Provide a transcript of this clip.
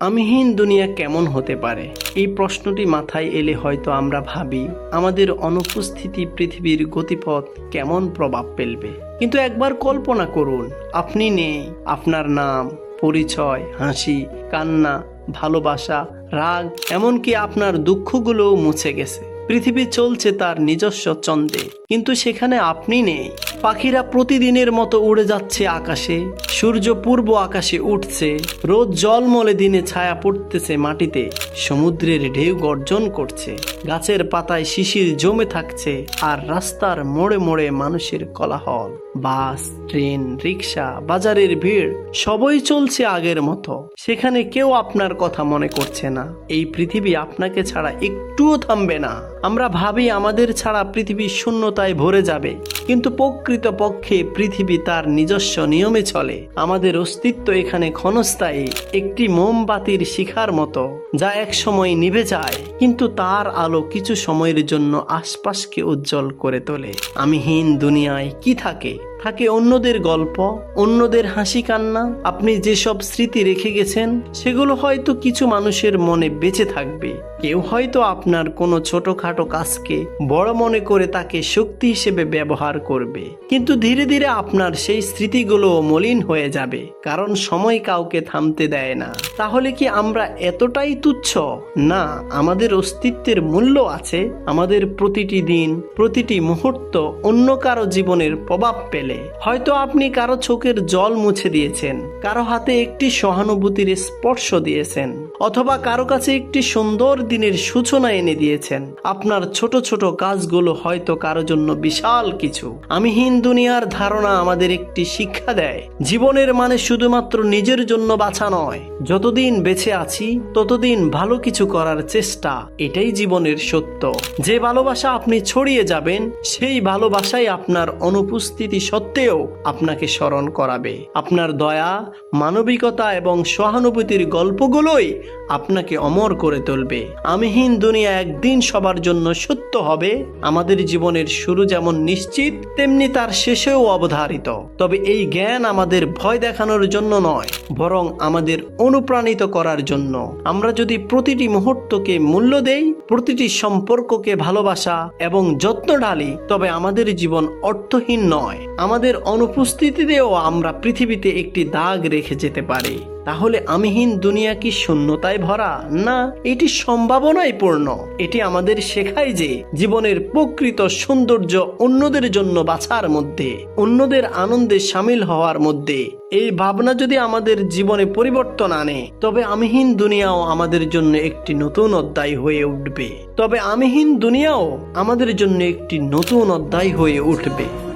আমিহীন দুনিয়া কেমন হতে পারে? এই প্রশ্নটি মাথায় এলে হয়তো আমরা ভাবি, আমাদের অনুপস্থিতি পৃথিবীর গতিপথ কেমন প্রভাব ফেলবে? কিন্তু একবার কল্পনা করুন, আপনি নেই, আপনার নাম, পরিচয়, হাসি, কান্না, ভালোবাসা, রাগ, এমনকি আপনার দুঃখগুলোও মুছে গেছে। পৃথিবী চলছে তার নিজস্ব চন্দ্রে কিন্তু সেখানে আপনি নেই। পাখিরা প্রতিদিনের মতো উড়ে যাচ্ছে আকাশে সূর্য পূর্ব আকাশে উঠছে, রোদ জলমলে দিনে ছায়া পড়তেছে মাটিতে, সমুদ্রের ঢেউ গর্জন করছে, গাছের পাতায় শিশির জমে থাকছে আর রাস্তার মোড়ে মোড়ে মানুষের কোলাহল। বাস, ট্রেন রিক্সা বাজারের ভিড়, সবই চলছে আগের মতো। সেখানে কেউ আপনার কথা মনে করছে না। এই পৃথিবী আপনাকে ছাড়া একটুও থামবে না। আমরা ভাবি আমাদের ছাড়া পৃথিবী শূন্যতায় ভরে যাবে, কিন্তু প্রকৃত পক্ষে পৃথিবী তার নিজস্ব নিয়মে চলে। আমাদের অস্তিত্ব এখানে ক্ষণস্থায়ী, একটি মোমবাতির শিখার মতো, যা এক সময় নিভে যায়, কিন্তু তার আলো কিছু সময়ের জন্য আশপাশকে উজ্জ্বল করে তোলে। আমিহীন দুনিয়ায় কি থাকে? থাকে অন্যদের গল্প, অন্যদের হাসি কান্না। আপনি যেসব স্মৃতি রেখে গেছেন, সেগুলো হয়তো কিছু মানুষের মনে বেঁচে থাকবে। কেউ হয়তো আপনার কোনো ছোটখাটো কাজকে বড় মনে করে তাকে শক্তি হিসেবে ব্যবহার করবে। কিন্তু ধীরে ধীরে আপনার সেই স্মৃতিগুলো মলিন হয়ে যাবে, কারণ সময় কাউকে থামতে দেয় না। তাহলে কি আমরা এতটাই তুচ্ছ? না, আমাদের অস্তিত্বের মূল্য আছে। আমাদের প্রতিটি দিন, প্রতিটি মুহূর্ত অন্য কারও জীবনের প্রভাব পেলে হয়তো আপনি কারও চোখের জল মুছে দিয়েছেন, কারও হাতে একটি সহানুভূতির স্পর্শ দিয়েছেন, অথবা কারও কাছে একটি সুন্দর দিনের সূচনা এনে দিয়েছেন। আপনার ছোট ছোট কাজগুলো হয়তো কারও জন্য বিশাল কিছু। আমিহীন দুনিয়ার ধারণা আমাদের একটি শিক্ষা দেয়। জীবনের মানে শুধুমাত্র নিজের জন্য বাঁচা নয়। যতদিন বেঁচে আছি, ততদিন ভালো কিছু করার চেষ্টা, এটাই জীবনের সত্য। যে ভালোবাসা আপনি ছড়িয়ে যাবেন, সেই ভালোবাসাই আপনার অনুপস্থিতি সত্ত্বেও আপনাকে স্মরণ করাবে। আপনার দয়া, মানবিকতা এবং সহানুভূতির গল্পগুলোই আপনাকে অমর করে তুলবে। আমিহীন দুনিয়া একদিন সবার জন্য সত্য হবে। আমাদের জীবনের শুরু যেমন নিশ্চিত, তেমনি তার শেষেও অবধারিত। তবে এই জ্ঞান আমাদের ভয় দেখানোর জন্য নয়, বরং আমাদের অনুপ্রাণিত করার জন্য। আমরা যদি প্রতিটি মুহূর্তকে মূল্য দেই, প্রতিটি সম্পর্ককে ভালোবাসা এবং যত্ন ঢালি, তবে আমাদের জীবন অর্থহীন নয়। আমাদের অনুপস্থিতিতেও আমরা পৃথিবীতে একটি দাগ রেখে যেতে পারি। তাহলে আমিহীন দুনিয়া কি শূন্যতায় ভরা? না, এটি সম্ভাবনায় পূর্ণ। এটি আমাদের শেখায় যে জীবনের প্রকৃত সৌন্দর্য অন্যদের জন্য বাছার মধ্যে, অন্যদের আনন্দে সামিল হওয়ার মধ্যে। এই ভাবনা যদি আমাদের জীবনে পরিবর্তন আনে, তবে আমিহীন দুনিয়াও আমাদের জন্য একটি নতুন অধ্যায় হয়ে উঠবে। তবে আমিহীন দুনিয়াও আমাদের জন্য একটি নতুন অধ্যায় হয়ে উঠবে।